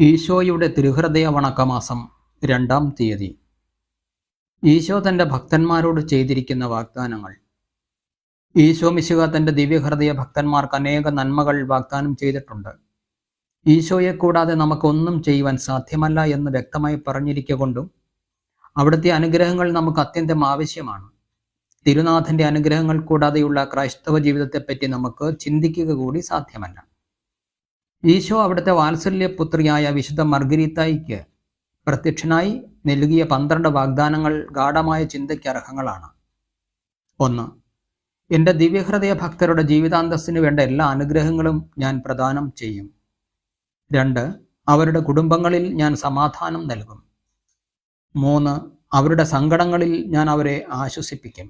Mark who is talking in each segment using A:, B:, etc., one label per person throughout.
A: ഈശോയുടെ തിരുഹൃദയ വണക്കമാസം രണ്ടാം തീയതി. ഈശോ തന്റെ ഭക്തന്മാരോട് ചെയ്തിരിക്കുന്ന വാഗ്ദാനങ്ങൾ. ഈശോ മിശുക തന്റെ ദിവ്യഹൃദയ ഭക്തന്മാർക്ക് അനേക നന്മകൾ വാഗ്ദാനം ചെയ്തിട്ടുണ്ട്. ഈശോയെ കൂടാതെ നമുക്കൊന്നും ചെയ്യുവാൻ സാധ്യമല്ല എന്ന് വ്യക്തമായി പറഞ്ഞിരിക്കൊണ്ടും അവിടുത്തെ അനുഗ്രഹങ്ങൾ നമുക്ക് അത്യന്തം ആവശ്യമാണ്. തിരുനാഥന്റെ അനുഗ്രഹങ്ങൾ കൂടാതെയുള്ള ക്രൈസ്തവ ജീവിതത്തെപ്പറ്റി നമുക്ക് ചിന്തിക്കുക കൂടി സാധ്യമല്ല. ഈശോ അവിടുത്തെ വാത്സല്യപുത്രിയായ വിശുദ്ധ മർഗരീത്തായിക്ക് പ്രത്യക്ഷനായി നൽകിയ പന്ത്രണ്ട് വാഗ്ദാനങ്ങൾ ഗാഠമായ ചിന്തയ്ക്ക് അർഹങ്ങളാണ്. ഒന്ന് എന്റെ ദിവ്യഹൃദയ ഭക്തരുടെ ജീവിതാന്തസ്സിന് വേണ്ട എല്ലാ അനുഗ്രഹങ്ങളും ഞാൻ പ്രദാനം ചെയ്യും. രണ്ട് അവരുടെ കുടുംബങ്ങളിൽ ഞാൻ സമാധാനം നൽകും. മൂന്ന് അവരുടെ സങ്കടങ്ങളിൽ ഞാൻ അവരെ ആശ്വസിപ്പിക്കും.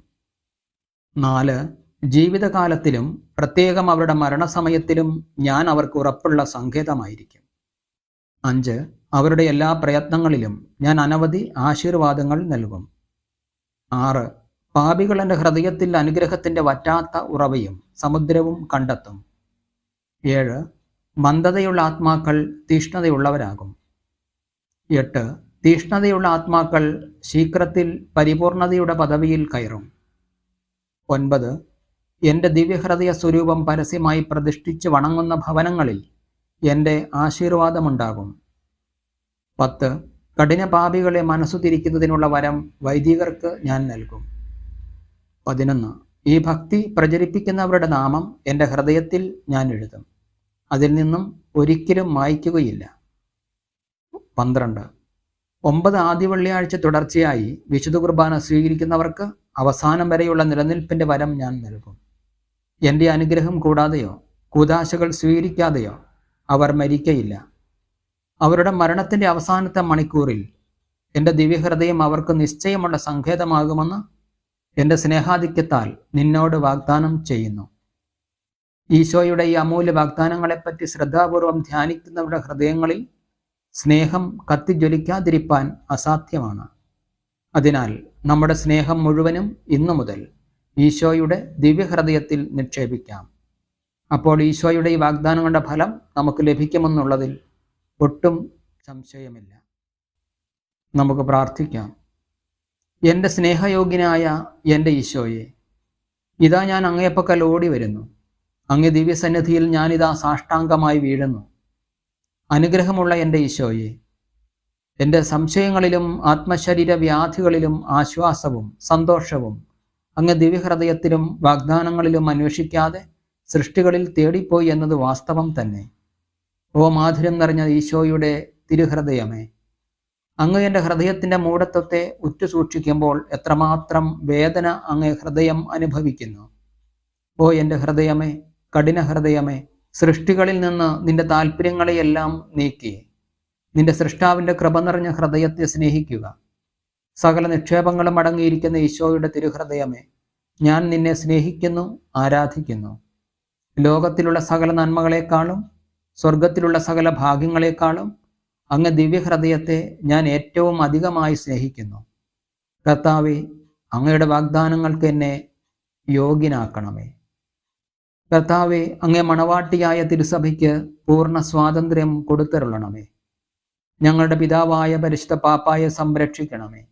A: നാല് ജീവിതകാലത്തിലും പ്രത്യേകം അവരുടെ മരണസമയത്തിലും ഞാൻ അവർക്ക് ഉറപ്പുള്ള സങ്കേതമായിരിക്കും. അഞ്ച് അവരുടെ എല്ലാ പ്രയത്നങ്ങളിലും ഞാൻ അനവധി ആശീർവാദങ്ങൾ നൽകും. ആറ് പാപികൾ എന്റെ ഹൃദയത്തിൽ അനുഗ്രഹത്തിന്റെ വറ്റാത്ത ഉറവയും സമുദ്രവും കണ്ടെത്തും. ഏഴ് മന്ദതയുള്ള ആത്മാക്കൾ തീഷ്ണതയുള്ളവരാകും. എട്ട് തീഷ്ണതയുള്ള ആത്മാക്കൾ ശീഘ്രത്തിൽ പരിപൂർണതയുടെ പദവിയിൽ കയറും. ഒൻപത് എന്റെ ദിവ്യഹൃദയ സ്വരൂപം പരസ്യമായി പ്രതിഷ്ഠിച്ച് വണങ്ങുന്ന ഭവനങ്ങളിൽ എന്റെ ആശീർവാദമുണ്ടാകും. പത്ത് കഠിനപാപികളെ മനസ്സു തിരിക്കുന്നതിനുള്ള വരം വൈദികർക്ക് ഞാൻ നൽകും. പതിനൊന്ന് ഈ ഭക്തി പ്രചരിപ്പിക്കുന്നവരുടെ നാമം എന്റെ ഹൃദയത്തിൽ ഞാൻ എഴുതും. അതിൽ നിന്നും ഒരിക്കലും മായ്ക്കുകയില്ല. പന്ത്രണ്ട് ഒമ്പത് ആദ്യ വെള്ളിയാഴ്ച തുടർച്ചയായി വിശുദ്ധ കുർബാന സ്വീകരിക്കുന്നവർക്ക് അവസാനം വരെയുള്ള നിലനിൽപ്പിന്റെ വരം ഞാൻ നൽകും. എന്റെ അനുഗ്രഹം കൂടാതെയോ കൂതാശകൾ സ്വീകരിക്കാതെയോ അവർ മരിക്കയില്ല. അവരുടെ മരണത്തിന്റെ അവസാനത്തെ മണിക്കൂറിൽ എന്റെ ദിവ്യഹൃദയം അവർക്ക് നിശ്ചയമുള്ള സങ്കേതമാകുമെന്ന് എന്റെ സ്നേഹാധിക്യത്താൽ നിന്നോട് വാഗ്ദാനം ചെയ്യുന്നു. ഈശോയുടെ ഈ അമൂല്യ വാഗ്ദാനങ്ങളെപ്പറ്റി ശ്രദ്ധാപൂർവം ധ്യാനിക്കുന്നവരുടെ ഹൃദയങ്ങളിൽ സ്നേഹം കത്തിജ്വലിക്കാതിരിപ്പാൻ അസാധ്യമാണ്. അതിനാൽ നമ്മുടെ സ്നേഹം മുഴുവനും ഇന്നു മുതൽ ഈശോയുടെ ദിവ്യഹൃദയത്തിൽ നിക്ഷേപിക്കാം. അപ്പോൾ ഈശോയുടെ ഈ വാഗ്ദാനങ്ങളുടെ ഫലം നമുക്ക് ലഭിക്കുമെന്നുള്ളതിൽ ഒട്ടും സംശയമില്ല. നമുക്ക് പ്രാർത്ഥിക്കാം. എന്റെ സ്നേഹയോഗ്യനായ എന്റെ ഈശോയെ ഇതാ ഞാൻ അങ്ങേപ്പക്കൽ ഓടി വരുന്നു അങ്ങേ ദിവ്യസന്നിധിയിൽ ഞാനിതാ സാഷ്ടാംഗമായി വീഴുന്നു. അനുഗ്രഹമുള്ള എന്റെ ഈശോയെ എന്റെ സംശയങ്ങളിലും ആത്മശരീര വ്യാധികളിലും ആശ്വാസവും സന്തോഷവും അങ്ങ് ദിവ്യഹൃദയത്തിലും വാഗ്ദാനങ്ങളിലും അന്വേഷിക്കാതെ സൃഷ്ടികളിൽ തേടിപ്പോയി എന്നത് വാസ്തവം തന്നെ. ഓ മാധുര്യം നിറഞ്ഞ ഈശോയുടെ തിരുഹൃദയമേ അങ്ങ് എന്റെ ഹൃദയത്തിന്റെ മൂടത്വത്തെ ഉറ്റുസൂക്ഷിക്കുമ്പോൾ എത്രമാത്രം വേദന അങ്ങ് ഹൃദയം അനുഭവിക്കുന്നു. ഓ എന്റെ ഹൃദയമേ കഠിന ഹൃദയമേ സൃഷ്ടികളിൽ നിന്ന് നിന്റെ താല്പര്യങ്ങളെയെല്ലാം നീക്കി. നിന്റെ സൃഷ്ടാവിന്റെ കൃപ നിറഞ്ഞ ഹൃദയത്തെ സ്നേഹിക്കുക. സകല നിക്ഷേപങ്ങളും അടങ്ങിയിരിക്കുന്ന ഈശോയുടെ തിരുഹൃദയമേ ഞാൻ നിന്നെ സ്നേഹിക്കുന്നു ആരാധിക്കുന്നു. ലോകത്തിലുള്ള സകല നന്മകളെക്കാളും സ്വർഗത്തിലുള്ള സകല ഭാഗ്യങ്ങളെക്കാളും അങ്ങ് ദിവ്യഹൃദയത്തെ ഞാൻ ഏറ്റവും അധികമായി സ്നേഹിക്കുന്നു. കർത്താവെ അങ്ങയുടെ വാഗ്ദാനങ്ങൾക്ക് എന്നെ യോഗ്യനാക്കണമേ. കർത്താവെ അങ്ങേ മണവാട്ടിയായ തിരുസഭയ്ക്ക് പൂർണ സ്വാതന്ത്ര്യം കൊടുത്തരുളണമേ. ഞങ്ങളുടെ പിതാവായ പരിശുദ്ധ പാപ്പായെ സംരക്ഷിക്കണമേ.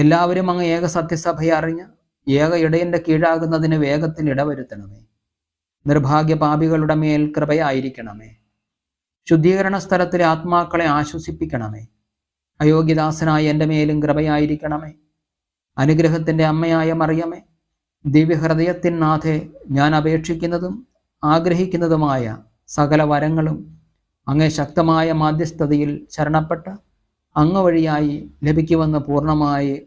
A: എല്ലാവരും അങ്ങ് ഏക സത്യസഭയെ അറിഞ്ഞ് ഏക ഇടയന്റെ കീഴാകുന്നതിന് വേഗത്തിൽ ഇടവരുത്തണമേ. നിർഭാഗ്യ പാപികളുടെ മേൽ കൃപയായിരിക്കണമേ. ശുദ്ധീകരണ സ്ഥലത്തിലെ ആത്മാക്കളെ ആശ്വസിപ്പിക്കണമേ. അയോഗ്യദാസനായ എന്റെ മേലും കൃപയായിരിക്കണമേ. അനുഗ്രഹത്തിന്റെ അമ്മയായ മറിയമേ ദിവ്യഹൃദയത്തിൻ നാഥെ ഞാൻ അപേക്ഷിക്കുന്നതും ആഗ്രഹിക്കുന്നതുമായ സകല വരങ്ങളും അങ്ങേ ശക്തമായ മാധ്യസ്ഥതയിൽ ശരണപ്പെട്ട അങ്ങ് വഴിയായി ലഭിക്കുമെന്ന് പൂർണമായി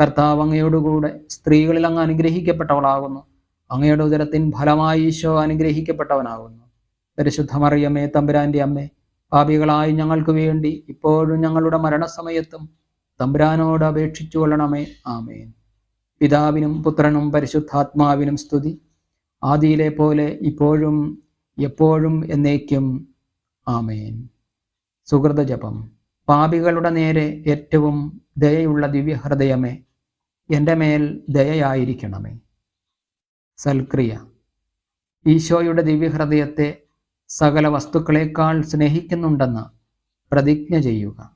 A: കർത്താവ് അങ്ങയോടുകൂടെ സ്ത്രീകളിൽ അങ്ങ് അനുഗ്രഹിക്കപ്പെട്ടവളാകുന്നു. അങ്ങയുടെ ഉദരത്തിൻ ഫലമായി ഈശോ അനുഗ്രഹിക്കപ്പെട്ടവനാകുന്നു. പരിശുദ്ധമറിയമ്മേ തമ്പുരാന്റെ അമ്മേ പാപികളായി ഞങ്ങൾക്ക് വേണ്ടി ഇപ്പോഴും ഞങ്ങളുടെ മരണസമയത്തും തമ്പുരാനോട് അപേക്ഷിച്ചു കൊള്ളണമേ. ആമേൻ. പിതാവിനും പുത്രനും പരിശുദ്ധാത്മാവിനും സ്തുതി. ആദിയിലെ പോലെ ഇപ്പോഴും എപ്പോഴും എന്നേക്കും ആമേൻ. സുഹൃത ജപം പാപികളുടെ നേരെ ഏറ്റവും ദയയുള്ള ദിവ്യഹൃദയമേ എന്റെ മേൽ ദയയായിരിക്കണമേ. സൽക്രിയ. ഈശോയുടെ ദിവ്യഹൃദയത്തെ സകല വസ്തുക്കളേക്കാൾ സ്നേഹിക്കുന്നുണ്ടെന്ന് പ്രതിജ്ഞ ചെയ്യുക.